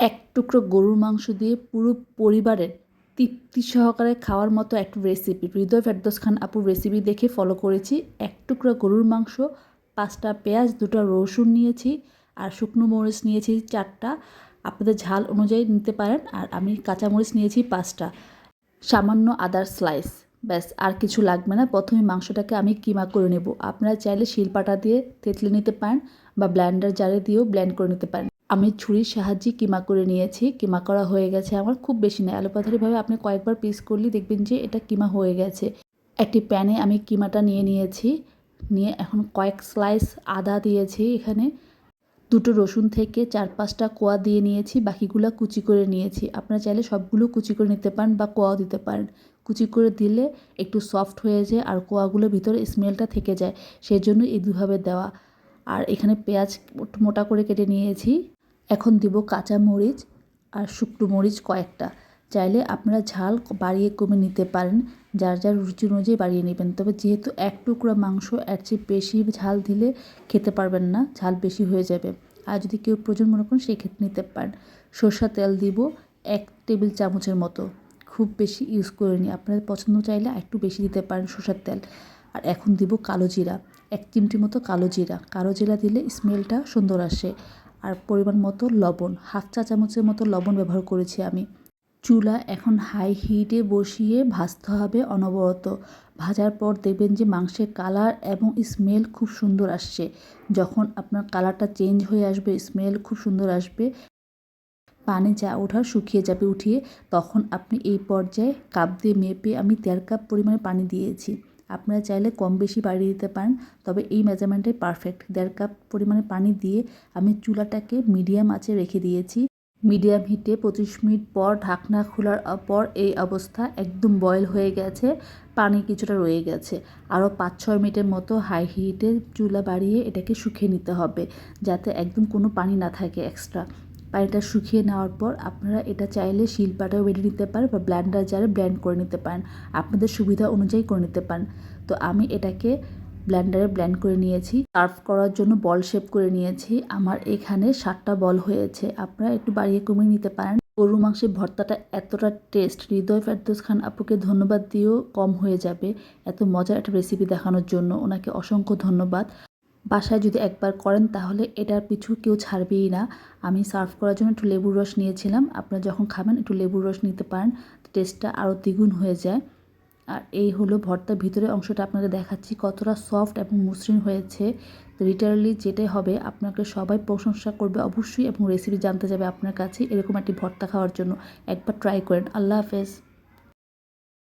এক টুকরো গরুর মাংস দিয়ে পুরো পরিবারের তৃপ্তি সহকারে খাওয়ার মতো একটা রেসিপি হৃদয় ফেরদৌস খান আপুর রেসিপি দেখে ফলো করেছি। এক টুকরো গরুর মাংস, পাঁচটা পেঁয়াজ, দুটো রসুন নিয়েছি, আর শুকনো মরিচ নিয়েছি চারটা। আপনাদের ঝাল অনুযায়ী নিতে পারেন, আর আমি কাঁচামরিচ নিয়েছি পাঁচটা। সামান্য আদার স্লাইস ব্যাস, আর কিছু লাগবে না। প্রথমে মাংসটাকে আমি কিমা করে নেব। আপনারা চাইলে শিলপাটা দিয়ে থেতলে নিতে পারেন বা ব্ল্যান্ডার জারে দিয়েও ব্ল্যান্ড করে নিতে পারেন। আমি ছুরির সাহায্যে কিমা করে নিয়েছি, কিমা করা হয়ে গেছে আমার খুব বেশি নয়। আলোপাথারিভাবে আপনি কয়েকবার পিস করলে দেখবেন যে এটা কিমা হয়ে গেছে। একটি প্যানে আমি কিমাটা নিয়ে নিয়েছি, নিয়ে এখন কয়েক স্লাইস আদা দিয়েছি এখানে। দুটো রসুন থেকে চার পাঁচটা কোয়া দিয়ে নিয়েছি, বাকিগুলো কুচি করে নিয়েছি। আপনারা চাইলে সবগুলো কুচি করে নিতে পারেন বা কোয়াও দিতে পারেন। কুচি করে দিলে একটু সফট হয়ে যায় আর কোয়াগুলোর ভিতরে স্মেলটা থেকে যায় সেই জন্য এই দুভাবে দেওয়া। আর এখানে পেঁয়াজ মোটা করে কেটে নিয়েছি। এখন দিব কাঁচা মরিচ আর শুকনো মরিচ কয়েকটা। চাইলে আপনারা ঝাল বাড়িয়ে কমে নিতে পারেন, যার যার রুচি অনুযায়ী বাড়িয়ে নেবেন। তবে যেহেতু এক টুকরা মাংস এর চেয়ে বেশি ঝাল দিলে খেতে পারবেন না, ঝাল বেশি হয়ে যাবে। আর যদি কেউ প্রয়োজন মনে করেন সেই ক্ষেত্রে নিতে পারেন। সর্ষা তেল দিব এক টেবিল চামচের মতো। খুব বেশি ইউজ করে নিই আপনাদের পছন্দ চাইলে একটু বেশি দিতে পারেন সর্ষার তেল। আর এখন দিব কালো জিরা, এক চিমটি মতো কালো জিরা। কালো জিরা দিলে স্মেলটা সুন্দর আসে। আর পরিমাণ মতো লবণ, হাফ চা চামচের মতো লবণ ব্যবহার করেছি আমি। চুলা এখন হাই হিটে বসিয়ে ভাজতে হবে অনবরত। ভাজার পর দেখবেন যে মাংসের কালার এবং স্মেল খুব সুন্দর আসছে। যখন আপনার কালারটা চেঞ্জ হয়ে আসবে স্মেল খুব সুন্দর আসবে। পানি যা ওঠার শুকিয়ে যাবে উঠিয়ে, তখন আপনি এই পর্যায়ে কাপ দিয়ে মেপে আমি দেড় কাপ পরিমাণে পানি দিয়েছি। আপনারা চাইলে কম বেশি বাড়িয়ে দিতে পারেন, তবে এই মেজারমেন্টে পারফেক্ট। দেড় কাপ পরিমাণে পানি দিয়ে আমি চুলাটাকে মিডিয়াম আঁচে রেখে দিয়েছি। মিডিয়াম হিটে পঁচিশ মিনিট পর ঢাকনা খোলার পর এই অবস্থা একদম বয়েল হয়ে গেছে, পানি কিছুটা রয়ে গেছে। আরও পাঁচ ছয় মিনিটের মতো হাই হিটে চুলা বাড়িয়ে এটাকে শুকিয়ে নিতে হবে, যাতে একদম কোনো পানি না থাকে এক্সট্রা। পানিটা শুকিয়ে নেওয়ার পর আপনারা এটা চাইলে শিলপাটাও বেটে নিতে পারেন বা ব্ল্যান্ডার জারে ব্ল্যান্ড করে নিতে পারেন। আপনাদের সুবিধা অনুযায়ী করে নিতে পারেন। তো আমি এটাকে ব্ল্যান্ডারে ব্ল্যান্ড করে নিয়েছি। সার্ভ করার জন্য বল শেপ করে নিয়েছি। আমার এখানে সাতটা বল হয়েছে। আপনারা একটু বাড়িয়ে কমিয়ে নিতে পারেন। গরু মাংসের ভর্তাটা এতটা টেস্ট হৃদয় ফেরদোস খান আপুকে ধন্যবাদ দিয়েও কম হয়ে যাবে। এত মজার একটা রেসিপি দেখানোর জন্য ওনাকে অসংখ্য ধন্যবাদ। বাসায় যদি একবার করেন, তাহলে এটার পিছু কেউ ছাড়বেই না। আমি সার্ভ করার জন্য একটু লেবুর রস নিয়েছিলাম। আপনারা যখন খাবেন, একটু লেবুর রস নিতে পারেন টেস্টটা আরও দ্বিগুণ হয়ে যায়। আর এই হলো ভর্তার ভিতরে অংশটা আপনাদের দেখাচ্ছি, কতটা সফট এবং মসৃণ হয়েছে। লিটারালি যেটাই হবে, আপনাকে সবাই প্রশংসা করবে অবশ্যই এবং রেসিপি জানতে যাবে আপনার কাছে এরকম একটি ভর্তা খাওয়ার জন্য। একবার ট্রাই করেন। আল্লাহ হাফেজ।